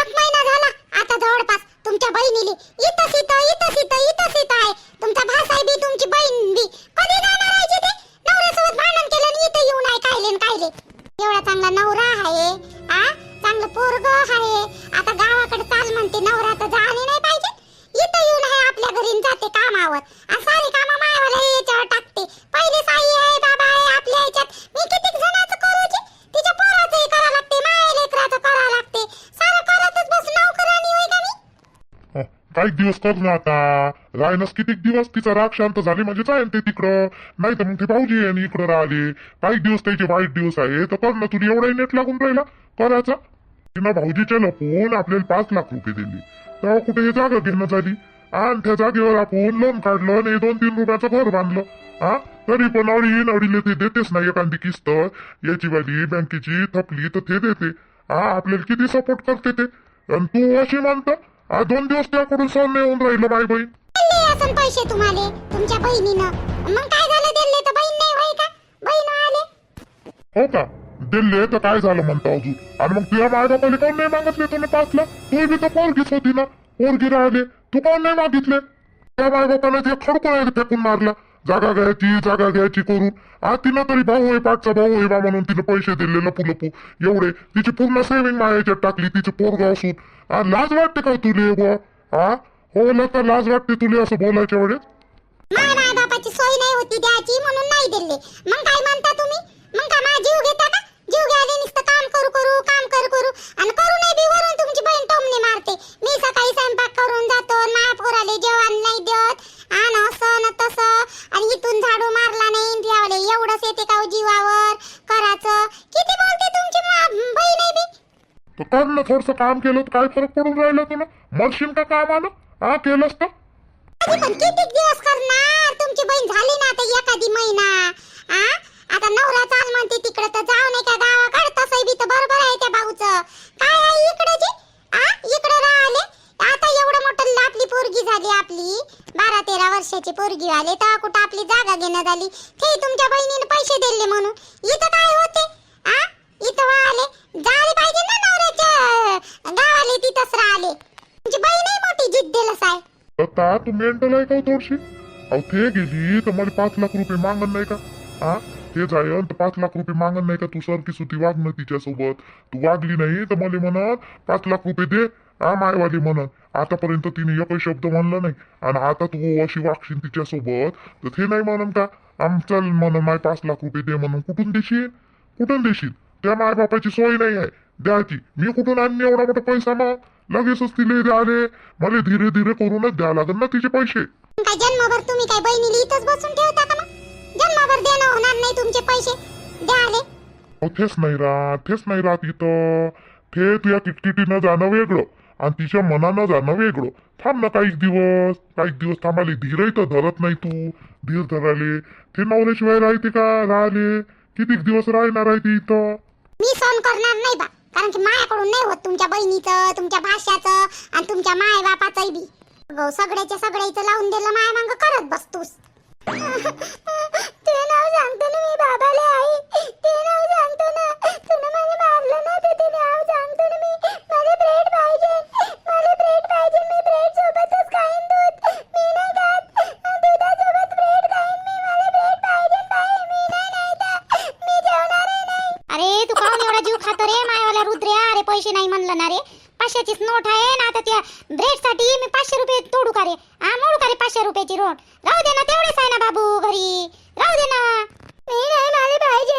एक महिना झाला. आता जवळपास तुमच्या बहिणीले इथं इथंच इथं इथंच इथं आहे. तुमचा भासाई बी तुमची बहीण बी. कधी जाणार आहे जिथे? नवऱ्यासोबत भांडण केलं आणि इथं येऊन आहे कायले कायले. एवढा चांगला नवरा आहे आ? चांगलं पोरग आहे. आता गावाकडे चाल म्हणते नवरा तर जाणे नाही पाहिजे. इथं येऊन आहे आपल्या घरी जाते कामावर. आणि सारे कामा मायावाला याच्यावर टाकते पहिले साई आहे बाबा आहे आपल्या ह्याच्यात मी किती जणांचं करूची तिच्या पोराचंही करा लागते माया लेकराचं करा लागते सारं करतच बस नोकरानी होय का मी हं, काही दिवस कर ना आता. रायनस कितीक दिवस तिचा राग शांत झाले म्हणजे जाईन ते तिकडं. नाही तर मग ते भाऊजी आणि इकडं राहिले. काही दिवस त्याचे वाईट दिवस आहे. तर कर ना तुला एवढाही नेट लागून राहिला. करायचा. तिनं भाऊजीच्या लपून आपल्याला पाच लाख रुपये दिले. तेव्हा कुठे जागा घेणं झाली? आणि त्या जागेवर आपण लोन काढलं आणि दोन तीन रुपयाचं घर बांधलं. हा तरी पण अडी नडीले ते देतेच नाही एखादी किस्त. याची वाली बँकेची थपली तर ते देते. हा आपल्याला किती सपोर्ट करते ते? आणि तू अशी मानतं? दोन दिवस त्याकडून सहन नाही होऊन राहिलं माय बहीण दिले असन पैसे तुम्हाला तुमच्या बहिणीनं. मग काय झालं दिले तर बहीण नाही होय का? बहीण आले. हो का? दिले तर काय झालं म्हणतो अजून? आणि मग तुझ्या माय बापाने कोण नाही मागितले तुम्ही पाच लाख तू बी तर पोरगीच होती ना. पोरगी राहिले. तू कोण नाही मागितले? त्या बापाने ते खडकोळ फेकून मारला. जागा घ्यायची जागा घ्यायची करून. आज तिनं तरी भाऊ आहे पाठचा भाऊ आहे बा म्हणून तिने पैसे दिले लपू लपू. एवढे. तिची पूर्ण सेव्हिंग मायाच्यात टाकली तिचे पोरग असून. आ, लाज वाटते का तुले बुवा? हा हो ना लाज वाटते तुले असं बोलायच्या वेळेस माय माय बापाची सोय नाही होती द्यायची म्हणून नाही दिले. मग काय म्हणता तुम्ही? मग का माझा जीव घेता का? जीव घ्यायला नुसतं काम करू करू काम करू करू. आणि करू नाही बी वरून तुमची बहीण टोमणे मारते. मी सकाळी स्वयंपाक करून जातो माया पोराले जेवण नाही देत. आणि असं न तसं. आणि इथून झाडू मारला नाही द्यावले एवढंच येते का हो जीवावर? करायचं किती बोलते तुमची बहीण आहे बी तर कर ना थोडस काम केलं तर काय फरक पडून राहिला तुला? मरशील का काम आलं? हा केलंस तर. आधी पण किती दिवस करणार? तुमची बहीण झाली ना आता एखादी महिना आ आता नवरा चाल म्हणते तिकडे तर जाऊ नाही का गावाकडे तसंही बी तर बरोबर आहे त्या भाऊचं काय आहे इकडे जी आ इकडे राहिले आता एवढं मोठं आपली पोरगी झाली आपली बारा तेरा वर्षाची पोरगी आली तर कुठं आपली जागा घेणं झाली ते तुमच्या बहिणीने पैसे दिले म्हणून इथं काय होते आ इथं आले झाले पाहिजे ना नवऱ्याच्या गावाले तिथंच राहिले तुमची बहीणही मोठी जिद्दीलच आहे आता का हो अहो ते गेली तर मला पाच लाख रुपये मागण नाही का? हा ते जायन तर पाच लाख रुपये मागण नाही का? तू सरकी सुती वागणं तिच्यासोबत. तू वागली नाही तर मला म्हणत पाच लाख रुपये दे हा मायवाली म्हणत. आतापर्यंत तिने एकही शब्द म्हणला नाही. आणि आता तू अशी वागशील तिच्यासोबत तर ते नाही म्हणून का? आम चल म्हणून माय पाच लाख रुपये दे म्हणून. कुठून देशील? कुठून देशील? त्या मायबापाची सोय नाही आहे. द्यायची मी कुठून आणली एवढा मोठा पैसा मग? लगेचच तिले द्याले. मला धीरे धीरे करूनच द्यावं लागेल ना तिचे पैसे. काय जन्मभर तुम्ही काय बहिणीला इथंच बसून ठेवता का मग? जन्मभर देणं होणार नाही तुमचे पैसे. द्याले. अहो तेच नाही राहत तेच नाही राहत इथं. ते तुझ्या किटकिटीनं जाणं वेगळं आणि तिच्या मनानं जाणं वेगळं. थांब ना काही दिवस. काही दिवस थांबाले धीरही तर धरत नाही तू. धीर धराले ते नवऱ्याशिवाय राहते का? राहिले. कितीक दिवस राहणार आहे ती इथं? मी सहन करणार नाही बा. कारण की मायाकडून नाही होत तुमच्या बहिणीचं तुमच्या भाष्याचं आणि तुमच्या माय बापाचंही बी. गो सगळ्याच्या सगळ्याचं लावून दिलं माया मांग करत बसतोस. ते नाव सांगतो ना मी बाबाला आई. ते नाव सांगतो ना तुला मला मारलं ना तर ते नाव सांगतो ना मी मला ब्रेड पाहिजे मला ब्रेड पाहिजे मी ब्रेड सोबतच खाईन दूध मी नाही खात दुधासोबत ब्रेड खाईन मी मला ब्रेड पाहिजे बाई मी नाही नाही तर मी जेवणारही नाही अरे तू काऊन एवढा जीव खातो रे मायावाला रुद्र्या अरे पैसे नाही म्हणलं ना रे पाचशेचीच नोट आहे ना आता त्या ब्रेडसाठी मी पाचशे रुपये तोडू का रे हा मोडू का रे पाचशे रुपयाची नोट राहू दे ना तेवढेच आहे ना बाबू घरी राहू दे ना मी नाही मला पाहिजे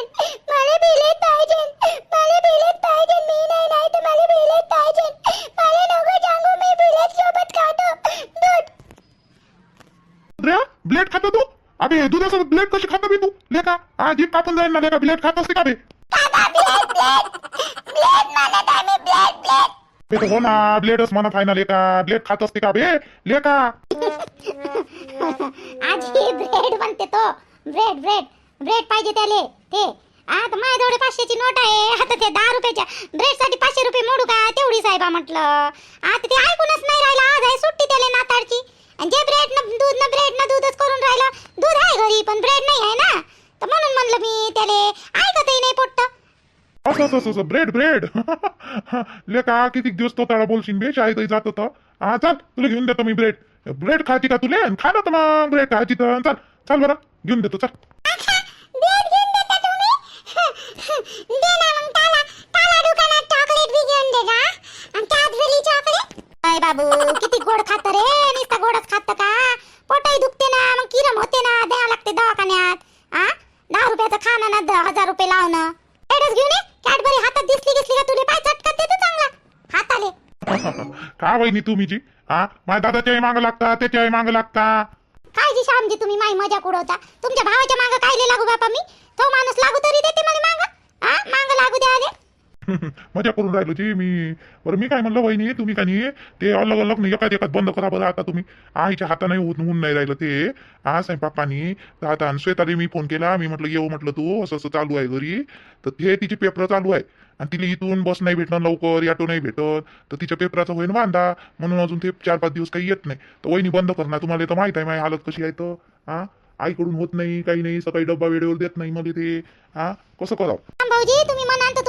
मला बिलेट पाहिजे मला बिलेट पाहिजे मी नाही नाही तर मला बिलेट पाहिजे मला नको सांगू मी बिलेट सोबत खातो दूध रे ब्लेड खातो अबे दुधासोबत ब्लेड कशी खातो बी तू? लेका हा जीप कापून जाईल ना लेका ब्लेड खात असते का बे दादा ब्लेड ब्लेड ब्लेड म्हणत आहे मी ब्लेड ब्लेड बे तो हो ना ब्लेडच म्हणत आहे ना लेका ब्लेड खात असते का बे? लेका आजी ब्रेड बनते तो. ब्रेड ब्रेड ब्रेड पाहिजे त्याले. ते. आता माझ्याजवळ पाचशेची नोट आहे. आता ते दहा रुपयाच्या ब्रेडसाठी पाचशे रुपये मोडू का? तेवढी साहेबा म्हटलं. आता ते ऐकूनच नाही राहिलं. आज आहे सुट्टी त्याला नाताळची. आणि जे ब्रेड न दूध न ब्रेड न दूधच करून राहिलं दूध आहे घरी पण ब्रेड नाही आहे ना. तर म्हणून म्हणलं मी त्याले ऐकतही नाही पोट्ट. असं असं असं, असं ब्रेड ब्रेड लेका किती दिवस तो ताळा बोलशील बे शाळेत जात होता? हा चल तुला घेऊन देतो मी ब्रेड ब्रेड खायची का तुले? खा ना तर मग ब्रेड खायची तर. चल चल बरं घेऊन देतो चल. दे ना मग त्याला त्याला दुकानात चॉकलेट बी घेऊन दे आणि चॉकलेट अय बाबू किती गोड खात रे नुसतं गोडच खात का? पोटही दुखते ना मग किरम होते ना द्यावं लागते दवाखान्यात. हा दहा रुपयाचं खाणं ना दहा हजार रुपये लावणं. एवढंच घेऊन ये कॅडबरी हातात दिसली दिसली का तुला पाय चटकत देतो चांगला. हाताले का वहिनी तुम्हीची हा माझ्या दादाच्याही मागं लागता त्याच्याही मागं लागता. काय जी श्यामजी तुम्ही माई मजा उडवता तुमच्या भावाच्या मागं काय लागू बापा मी? तो माणूस लागू तरी देते मला माग. हा माग लागू द्या आले. मजा करून राहिलो जी मी बरं मी काय म्हणलं वहिनी तुम्ही का नाही? ते अलग अलग नाही एकाच एकाच बंद करा बरं आता तुम्ही. आईच्या हाताने होत होऊन नाही राहिलं ते. हा स्वयंपाकानी तर आता आणि श्वेताला मी फोन केला मी म्हटलं येऊ म्हटलं तू असं असं चालू आहे घरी. तर ते तिचे पेपर चालू आहे. आणि तिला इथून बस नाही भेटणार लवकर ऑटो नाही भेटत. तर तिच्या पेपराचा होईन वांदा. म्हणून अजून ते चार पाच दिवस काही येत नाही. तर वहिनी बंद करणार तुम्हाला तर माहीत आहे माझी हालत कशी आहे तर. हा आईकडून होत नाही काही नाही सकाळी डब्बा वेळेवर देत नाही मला ते. हा कसं करावं?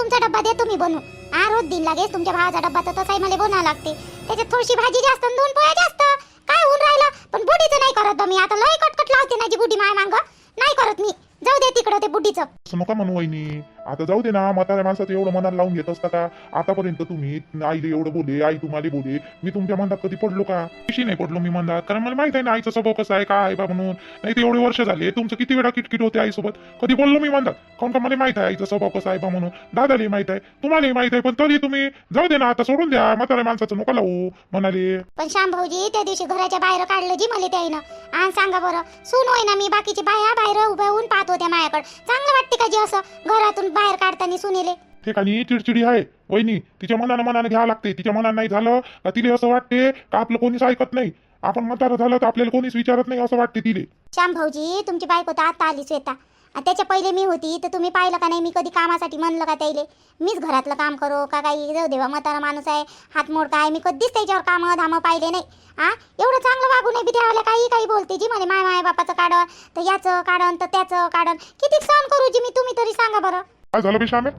तुमचा डब्बा देतो तुम्ही बनवून. हा रोज दिन लागेल तुमच्या भावाचा डब्बा तर तसाही मला बनवावा लागते. त्याच्यात थोडीशी भाजी जास्त आणि दोन पोळ्या जास्त. काय होऊन राहिलं? पण बुडीचं नाही करत बा मी. आता लय कटकट लावते ना जी बुडी माय मांग. नाही करत मी. जाऊ दे तिकडं ते बुडीचं असं नका म्हणू वहिनी. आता जाऊ दे ना म्हाताऱ्या माणसाचं एवढं मनाला लावून घेत असता का? आतापर्यंत तुम्ही आईले एवढं बोले आई तुम्हाला बोले. मी तुमच्या मनात कधी पडलो का? कशी नाही पडलो मी मनात? कारण मला माहीत आहे ना आईचा स्वभाव कसा आहे काय आहे बा म्हणून. नाही ते एवढे वर्ष झाले तुमचं किती वेळा किटकिट होते आईसोबत? कधी बोललो मी मनात? कारण का मला माहीत आहे आईचा स्वभाव कसा आहे बा म्हणून? दादालाही माहीत आहे तुम्हालाही माहीत आहे पण तरी तुम्ही जाऊ दे ना आता सोडून द्या म्हाताऱ्या माणसाचं नका लावू म्हणाले. पण श्याम भाऊजी त्या दिवशी घराच्या बाहेर काढलं जी मला त्याईनं. आणि सांगा बरं सुन होय ना मी बाकीची बाया बाहेर उभ्या होऊन पाहत होत्या माझ्याकडे चांगलं वाटते का जे असं? घरातून बाहेर काढताना सुनेले. ठिकाणी चिडचिडी आहे. वहिनी तिच्या मनानं मनानं घ्यावं लागते. तिच्या मनानं नाही झालं का तिले असं वाटते का आपलं कोणीच ऐकत नाही? आपण म्हातारं झालं तर आपल्याला कोणीच विचारत नाही असं वाटते तिले. श्याम भाऊजी तुमची बायको तर आता आली श्वेता. आणि त्याच्या पहिले मी होती तर तुम्ही पाहिलं का नाही? मी कधी कामासाठी म्हणलं का त्याईले मीच घरातलं काम करो का काही? जाऊ देवा म्हातारा माणूस आहे हात मोडका आहे. मी कधीच त्याच्यावर कामं धामं पाहिले नाही. हा एवढं चांगलं वागू नाही बी त्यावेळेला काही काही बोलते जी म्हणे माय माय बापाचं काढण तर याचं काढण तर त्याचं काढण किती सहन करू जी मी? तुम्ही तरी सांगा बरं. काय झालं बे श्यामे?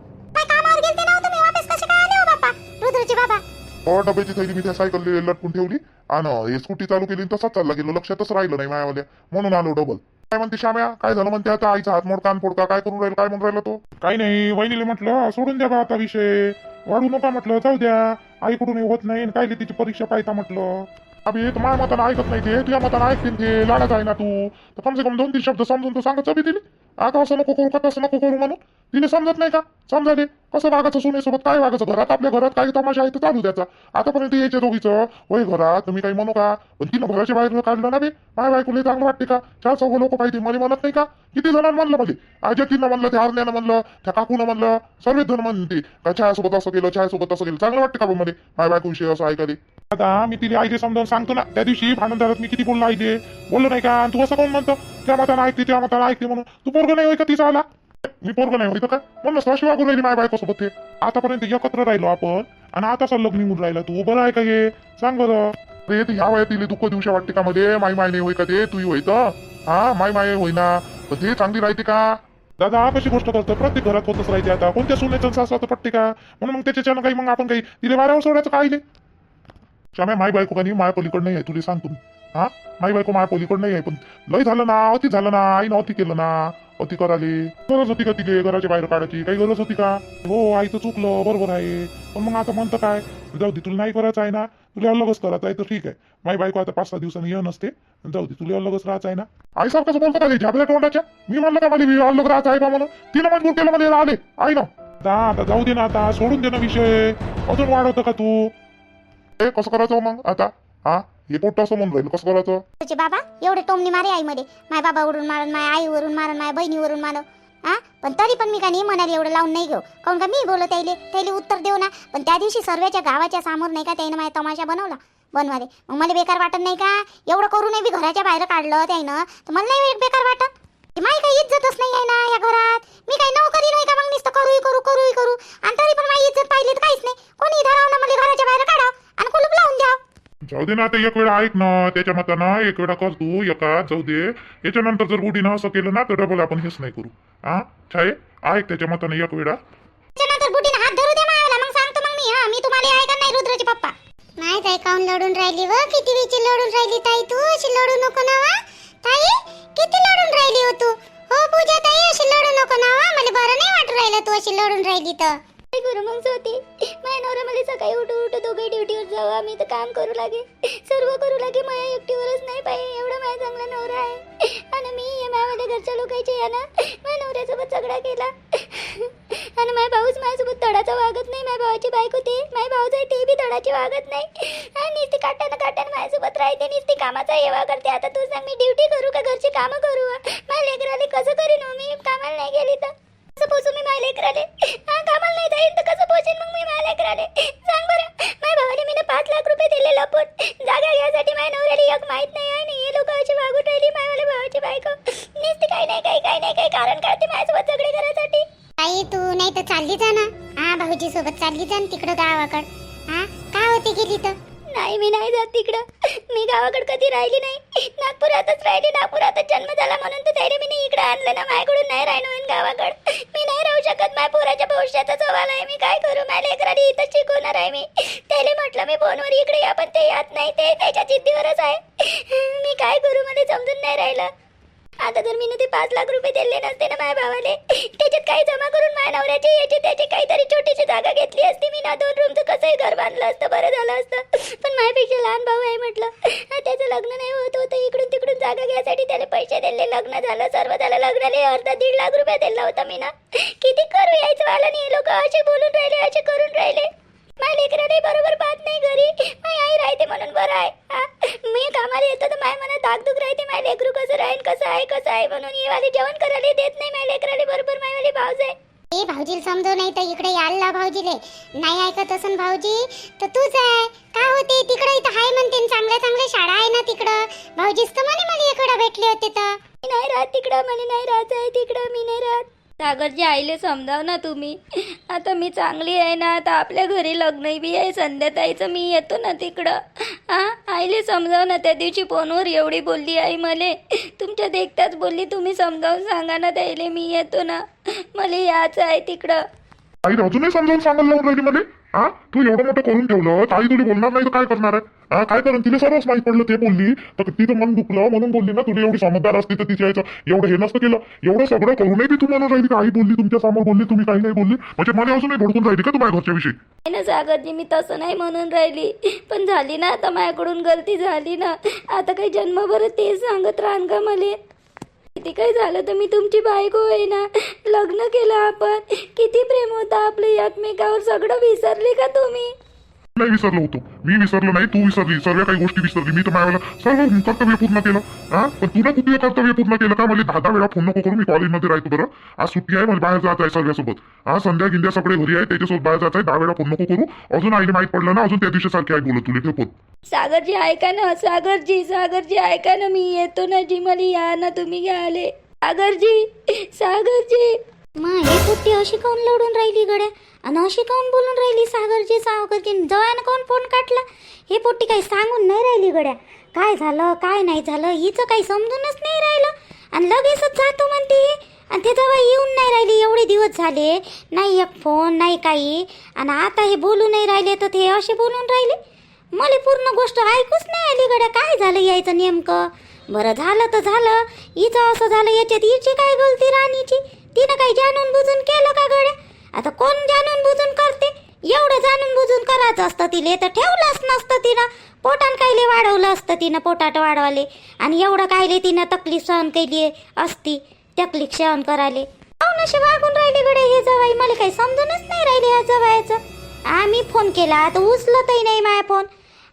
हो हो डब्याची थैली मी त्या सायकल लटकून ठेवली आणि हे स्कूटी चालू केली तसाच चालला गेलो. लक्षातच राहिलं नाही मायावाल्या. म्हणून आलो डबल काय म्हणते श्याम्या? काय झालं म्हणते आता? आईचा हात मोड कान फोडका काय करून राहील? काय म्हणून राहिला तो? काही नाही वहिनीले म्हटलं सोडून द्या बा आता विषय. वाढू नका म्हटलं जाऊ द्या. आईकडून होत नाही आणि काय तिची परीक्षा पाहता म्हटलं. अभि तर माझ्या मतानं ऐकत नाही ते. तुझ्या मतानं ऐकतील ते. लाडाच आहे ना तू. तर कम से कम दोन तीन शब्द समजून तर सांगत बी तिने आता असं नको करू का तसं नको करू म्हणून. तिने समजत नाही का? समजा दे कसं वागायचं सुनेसोबत काय वागायचं घरात? आपल्या घरात काही तमाशा आहे तर चालू द्याचा आतापर्यंत यायचे दोघीचं वय घरात तुम्ही काही म्हणू का? पण तिनं घराच्या बाहेर काढलं ना बे. माय बायकोले चांगलं वाटते का? चार चौघ लोक पाहिजे मला म्हणत नाही का? किती जणांना म्हणलं म्हणजे आजतीनं म्हणलं त्या हरण्यानं म्हणलं त्या काकूनं म्हणलं सर्वच जण म्हणते का छायासोबत असं केलं छायासोबत असं केलं? चांगलं वाटते का बा मध्ये माय बायको विषय असं ऐकायला. आता मी तिला आयजे समजावून सांगतो ना त्या दिवशी भांडण झालं मी किती बोललो आयजे बोललो नाही का? आणि तू असं कोण म्हणतो? त्या मातानं ऐकते त्या मताना ऐकते म्हणून. तू पोरग नाही होय का तिचा आला? मी पोरग नाही होय का म्हणलं स्वाशी वागून राहिली माझ्या बायकोसोबत ते. आतापर्यंत एकत्र राहिलो आपण आणि आता सल्लग निघून राहिला. तू बरं आहे का हे? सांग बरं. रे तू ह्या वयात तिला दुःख दिवशी वाटते का मध्ये? माई माय नाही होय का ते? तू होय तर? हा माई माय होईना ते चांगली राहते का? दादा कशी गोष्ट करतो? प्रत्येक घरात होतच राहते आता. कोणत्या सुनेचं सासवाचं पट्टे का? म्हणून मग त्याच्यानं काही मग आपण काही तिला वाऱ्यावर सोडायचं काय इले? श्याम्या माय बायको का नाही? माय पलीकड नाही आहे तुला सांगतो मी. हा? माय बायको माय पलीकड नाही आहे पण लय झालं ना अति झालं ना आईनं अति केलं ना. अति कराले. गरज होती का तिथे घराच्या बाहेर काढायची? काही गरज होती का? हो आईचं चुकलं. बरोबर आहे. पण मग आता म्हणतं काय? जाऊ दे तुला नाही करायचं आहे ना? तुला अलगच करायचं आहे तर ठीक आहे. माई बायको आता पाच सहा दिवसांनी ये नसते जाऊ दे तुला अलगच राहायचं आहे ना? आई सारखंच बोलतो का झापल्या तोंडाच्या? मी म्हणलं का मला अलग राहायचं आहे का म्हणून? तिनं मजबूर केलं म्हणजे मला आले आई ना. आता जाऊ दे ना आता. सोडून दे ना विषय. अजून वाढवतं का तू? ए कसं करायचं हो मग आता? हा? हे पोट्ट असं म्हणून राहील. कसं करायचं? तुझे बाबा एवढे टोमणी मारे आईमध्ये. माय बाबा वरून मारन माय आईवरून मारन माय बहिणीवरून मारव हा पण तरी पण मी का नाही म्हणाले एवढं लावून नाही घेऊ. काऊन का मी बोलत त्याले? त्याले उत्तर देऊ ना. पण त्या दिवशी सर्वेच्या गावाच्या समोर नाही का त्यानं माझ्या तमाशा बनवला? बनवाले. मग मला बेकार वाटत नाही का? एवढं करू नये बी घराच्या बाहेर काढलं त्यानं. तर मला नाही बेकार वाटत. माही काही इज्जतच नाही आहे ना या घरात. मी काही नोकरी नाही का मग नुसतं करूही करू करूही करू? आणि तरी पण माझी इज्जत पाहिली तर काहीच नाही. कोणी धराव ना मला घराच्या बाहेर काढाव. आणि कुलूप लावून द्याव. जाऊ दे ना आता एक वेळा ऐक ना त्याच्या मताना एक वेळा कर तू एका जाऊ दे. याच्यानंतर जर गुढीनं असं केलं ना तर डबल आपण हेच नाही करू. हा छाये ऐक त्याच्या मताने एक वेळा. त्याच्यानंतर हात धरू मग सांगतो मग मी हा मी तुम्हाला आहे का नाही पप्पा. नाही ताई काऊन लढून राहिली व? किती वेळची लढून राहिली ताई तू? अशी लढू नको ना वा. ताई किती लढून राहिली हो तू? हो पूजा ताई अशी लढू नको ना वा. मला बरं नाही वाटू राहिलं तू अशी लढून राहिली तर. गुरु मग सोती माझ्या नवरा मला सकाळी उठू उठू दोघे ड्युटीवर जाऊ. आम्ही तर काम करू लागे. सर्व करू लागे. माझ्या एकटीवरच नाही पाहिजे एवढा माझा चांगला नवरा आहे. आणि मी या माझ्या घरच्या लोकांचे या ना. माझ्या नवऱ्यासोबत सगळा केला. आणि माझ्या भाऊच माझ्यासोबत तडाचा वागत नाही. माझ्या भावाची बायको ते. माझ्या भाऊच आहे ते बी तडाची वागत नाही. आणि नुसती काट्यानं काट्यानं माझ्यासोबत राहते. नुसती कामाचा येवा करते. आता तू सांग मी ड्युटी करू का घरची कामं करू? माझ्या लेकराले कसं करीन? हो मी कामाला नाही गेली तर. कसं पोचू मी माझ्या लेकराले? कामाला नाही जाईन तर कसं पोचेन मग मी माझ्या लेकराले? सांग बरं माझ्या भावाने मी पाच लाख रुपये दिले लपून. जागा घ्यायसाठी माझ्या नवऱ्याला एक माहीत नाही आणि हे लोक अशी वागून राहिली माझ्या भावाची बायको. नुसती काही नाही काही काही नाही काही कारण काढते माझ्यासोबत झगडे करायसाठी. आई तू नाही तर चालली जा ना. हा भाऊजी सोबत चालली जा ना तिकडं गावाकड. हा का होती गेली तर? नाही मी नाही जात तिकडं. मी गावाकडे कधी राहिली नाही. नागपुरातच राहिली. नागपुरातच जन्म झाला म्हणून तर त्याने मी इकडे आणलं ना. माझ्याकडून नाही राहिलो गावाकड. शकत माझ्या पोराच्या भविष्याचा सवाल आहे. मी काय करू? माझ्या लेकराने इथं शिकवणार आहे मी. त्याला म्हटलं मी फोनवर इकडे या पण ते येत नाही. ते त्याच्या जिद्दीवरच आहे. मी काय करू? मला समजून नाही राहिलं. आता जर मी ते पाच लाख रुपये दिले नसते ना माझ्या भावाले त्याच्यात काही जमा करून माझ्या नवऱ्याची याची त्याची काहीतरी छोटीशी जागा घेतली असती. मी ना दोन रूमचं कसंही घर बांधलं असतं बरं झालं असतं. पण माझ्यापेक्षा लहान भाऊ आहे म्हटलं त्याचं लग्न नाही होत होतं. इकडून तिकडून जागा घ्यायसाठी त्याला पैसे दिले. लग्न झालं सर्व झालं. लग्नाला अर्धा दीड लाख रुपये दिला होता मी ना किती करू यायचं मला नाही. लोक असे बोलून राहिले असे करून राहिले. माझ्या लेकराने बरोबर पाहत नाही घरी माझी आई राहते म्हणून बरं आहे? मी कामाला येतो तर माझ्या मनात धाकधूक राहते. माझ्या लेकरू कसं राहील कसं आहे कसं आहे म्हणून हे वाले जेवण करायला देत नाही माझ्या लेकराले. बरोबर माझ्यावाले भाऊज आहे. ए भाऊजीला समजव नाही तर इकडे यायला भाऊजीले. नाही ऐकत असन भाऊजी? तर तूच आहे. का होते तिकडे इथं हाय म्हणते चांगल्या चांगल्या शाळा आहे ना तिकडं. भाऊजीच तर म्हणे मला इकडं भेटले होते तर. मी नाही राहत तिकडं. मला नाही राहत आहे तिकडं. मी नाही राहत. सागरजी आईले समजाव ना तुम्ही. आता मी चांगली आहे ना आता आपल्या घरी लग्न बी आहे संध्याताईचं मी येतो ना तिकडं. हां? आईले समजाव ना त्या दिवशी फोनवर एवढी बोलली आई मले. तुमच्या देखताच बोलली तुम्ही समजावून सांगा ना त्याईले मी येतो ना. मला याचं आहे तिकडं. आई अजूनही समजावून सांगायला लावून राहिली मला? हा तू एवढं मोठं करून ठेवलं ताई आई तुला बोलणार नाही तर काय करणार आहे? हा काय करून तिला सर्वच माहीत पडलं ते बोलली. तर तिचं मन दुखलं म्हणून बोलली ना तुला एवढी समजदार असते तर तिच्या यायचं एवढं हे नसतं केलं. एवढं सगळं करूनही बी तू म्हणून राहिली का? आई बोलली तुमच्यासमोर बोलली तुम्ही काही नाही बोलली. म्हणजे मला अजून भडकून राहिली का तुम्हाला घरच्या विषयी? नाही ना सागरजी मी तसं नाही म्हणून राहिली. पण झाली ना आता माझ्याकडून गलती झाली ना. आता काही जन्मभर तेच सांगत राहण का मले? किती काही झालं तर मी तुमची बायको आहे ना? लग्न केलं आपण. किती प्रेम होता आपलं एकमेकावर? सगळं विसरले का तुम्ही? नाही विसरलो होतो. मी विसरलो नाही तू विसरली. सर्व काही गोष्टी विसरली. मी तर माझ्या सर्व कर्तव्य पूर्ण केलं. हा? पण तुला कुठलं कर्तव्य पूर्ण केलं का? मला दहा दहा वेळा फोन नको करू. मी कॉलेजमध्ये राहतो बरं. आज सुट्टी आहे मला बाहेर जात आहे सर्वांसोबत हा? संध्या गिंद्या सगळे घरी आहे त्याच्यासोबत बाहेर जात आहे. दहा वेळा फोन नको करू. अजून आईने माहीत पडलं ना? अजून त्या दिवशी सारखी आई बोलत तुला. ठेवत सागरजी ऐका ना? सागरजी सागरजी ऐका ना? मी येतो ना जी मला या ना तुम्ही घ्याले सागरजी सागरजी मग हे कुठे? अशी काऊन लढून राहिली गड्या? आणि अशी काऊन बोलून राहिली सागरजी सावकरजी जवानं कोण फोन काटला? हे पोट्टी काही सांगून नाही राहिली गड्या. काय झालं काय नाही झालं हिचं काही समजूनच नाही राहिलं. आणि लगेचच जातो म्हणते. आणि ते जेव्हा येऊन नाही राहिली. एवढे दिवस झाले नाही एक फोन नाही काही. आणि आता हे बोलू नाही राहिले तर ते असे बोलून राहिले. मला पूर्ण गोष्ट ऐकूच नाही आली गड्या. काय झालं यायचं नेमकं? बरं झालं तर झालं. हिचं असं झालं याच्यात हिची काय गलती राणीची? तिनं काही जाणून बुजून केलं का गड्या? आता कोण जाणून बुजून करते? एवढं जाणून बुजून करायचं असतं तिले तर ठेवलंच नसतं तिनं. पोटान कायले वाढवलं असतं तिनं पोटात वाढवाले. आणि एवढं कायले तिनं तकलीफ सहन केली असती तकलीफ सहन करायले. काऊन वागून राहिले गडे हे जवाई. मला काही समजूनच नाही राहिले ह्या जवायचं. आम्ही फोन केला तर उचलतही नाही माझा फोन.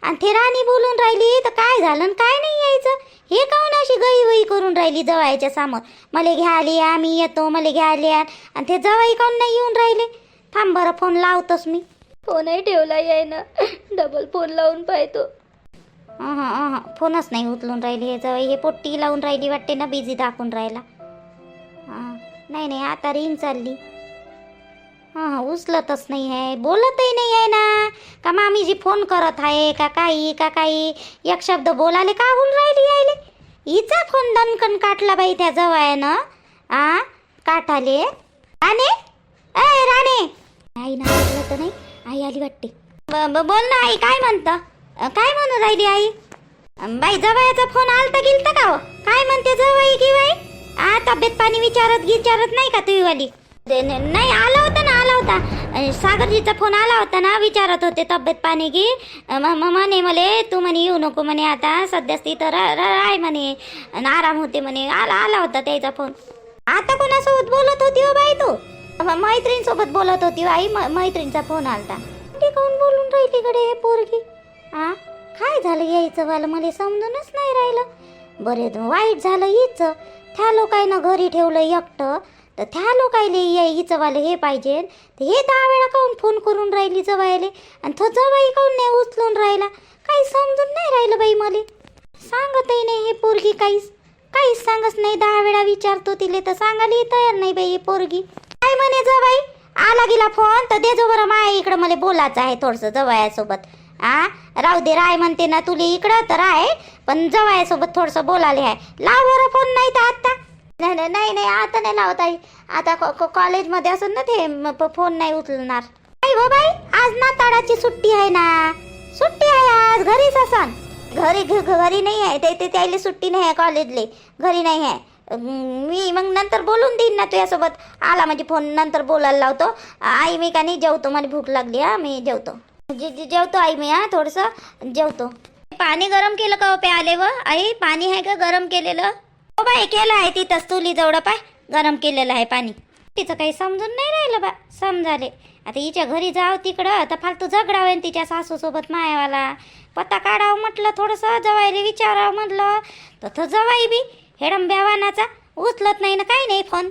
आणि ते राणी बोलून राहिली तर काय झालं काय नाही यायचं? हे काऊन अशी गई वई करून राहिली जवायच्या समोर? मला घ्यायले आम्ही येतो मला घ्यायले आणि. ते जवाई काऊन नाही येऊन राहिले? थांब बरं फोन लावतोस मी. फोनही ठेवला याय ना डबल फोन लावून पाहतो. फोनच नाही उचलून राहिली हे जवळ हे पोट्टी लावून राहिली वाटते ना बिझी दाखवून राहिला. हां नाही नाही आता रिंग चालली. हां उचलतच नाही आहे बोलतही नाही आहे ना। का मामीजी फोन करत आहे का काही का काही एक शब्द बोलाले का होऊन राहिली यायले हिचा फोन दणकण काटला बाई त्या जवळनं आ काटाले राणे? ए राणे! आई ना ऐकलं तर नाही आई आली वाटते. ब- ब- बोल ना आई काय म्हणतं? अ, काय म्हणून राहिली आई? अं, बाई जवळचा फोन आलता गेलता का हो? काय म्हणते जवळ की बाई आ तब्येत पाणी विचारत विचारत नाही का तुझी वाली नाही आला होता ना आला होता. सागरजीचा फोन आला होता ना विचारत होते तब्येत पाणी की. म- म्हणे मले तू म्हणे येऊ नको म्हणे आता सध्या तिथं रा- राय म्हणे. आणि आराम होते म्हणे. आला आला होता त्याचा फोन आता कोणासोबत बोलत होती हो बाई तू? मैत्रीणसोबत बोलत होती हो आई म- मैत्रीणचा फोन आलता. ते कोण बोलून राहिली कडे हे पोरगी? हा काय झालं यायचं वाला मला समजूनच नाही राहिलं. बरे वाईट झालं हिच. त्या लोकांना घरी ठेवलं एकटं. तर त्या लोकायले हिचं वाले हे पाहिजे. तर हे दहा वेळा काऊन फोन करून राहिली जवायले? आणि तो जवाई काऊन नाही उचलून राहिला? काही समजून नाही राहिलं बाई मला. सांगतही नाही हे पोरगी काहीच. काहीच सांगत नाही. दहा वेळा विचारतो तिले तर सांगायला तयार नाही बाई हे पोरगी. काय म्हणे जवाई? आला गेला फोन तर दे जो बरं माया इकडं मला बोलायचं आहे थोडंसं जवायासोबत. आ? राहू दे राय म्हणते ना तुले इकडं तर आहे पण जवायासोबत थोडंसं बोलायला आहे. लाव बरं फोन नाही तर आत्ता. नाही नाही नाही नाही आता नाही लावत आई. आता कॉ- कॉलेजमध्ये असून ना ते फोन नाही उचलणार. नाही हो बाई आज ना नाताळाची सुट्टी आहे ना. सुट्टी आहे आज घरीच असन. घरी घ- घरी नाही आहे. ते ते त्याला सुट्टी नाही आहे कॉलेजले. घरी नाही आहे. मी मग नंतर बोलून देईन ना तुझ्यासोबत. आला म्हणजे फोन नंतर बोलायला लावतो. आई मी का नाही जेवतो? मला भूक लागली हा मी जेवतो. जेवतो आई मी हा थोडंसं जेवतो. पाणी गरम केलं का हो प्याले व? आई पाणी आहे का गरम केलेलं? हो बाई केलं आहे तिथंच चुली जवळ पाय. गरम केलेलं आहे पाणी. तिचं काही समजून नाही राहिलं बा. समजाले. आता हिच्या घरी जाव तिकडं. आता फालतू झगडावं तिच्या सासूसोबत मायावाला. पत्ता काढावं म्हटलं थोडंसं जवायला विचारावं म्हटलं. तर तो जवाई बी हेडम ब्यावानाचा उचलत नाही ना काही नाही फोन